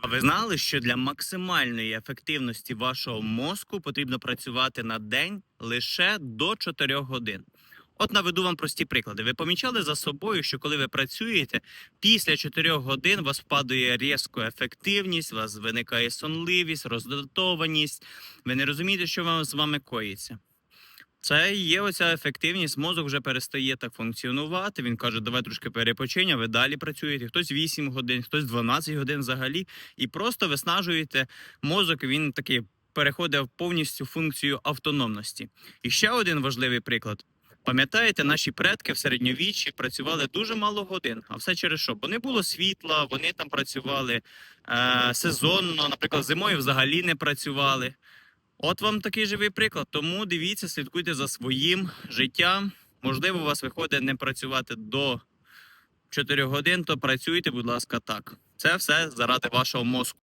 А ви знали, що для максимальної ефективності вашого мозку потрібно працювати на день лише до 4 годин? От наведу вам прості приклади. Ви помічали за собою, що коли ви працюєте, після 4 годин у вас впадає різко ефективність, у вас виникає сонливість, роздратованість. Ви не розумієте, що вам з вами коїться. Це є оця ефективність. Мозок вже перестає так функціонувати. Він каже, давай трошки перепочинь, а ви далі працюєте. Хтось 8 годин, хтось 12 годин взагалі. І просто виснажуєте мозок. Він такий переходить повністю функцію автономності. І ще один важливий приклад. Пам'ятаєте, наші предки в середньовіччі працювали дуже мало годин. А все через що? Бо не було світла, вони там працювали е, сезонно, наприклад, зимою взагалі не працювали. От вам такий живий приклад. Тому дивіться, слідкуйте за своїм життям. Можливо, у вас виходить не працювати до 4 годин, то працюйте, будь ласка, так. Це все заради вашого мозку.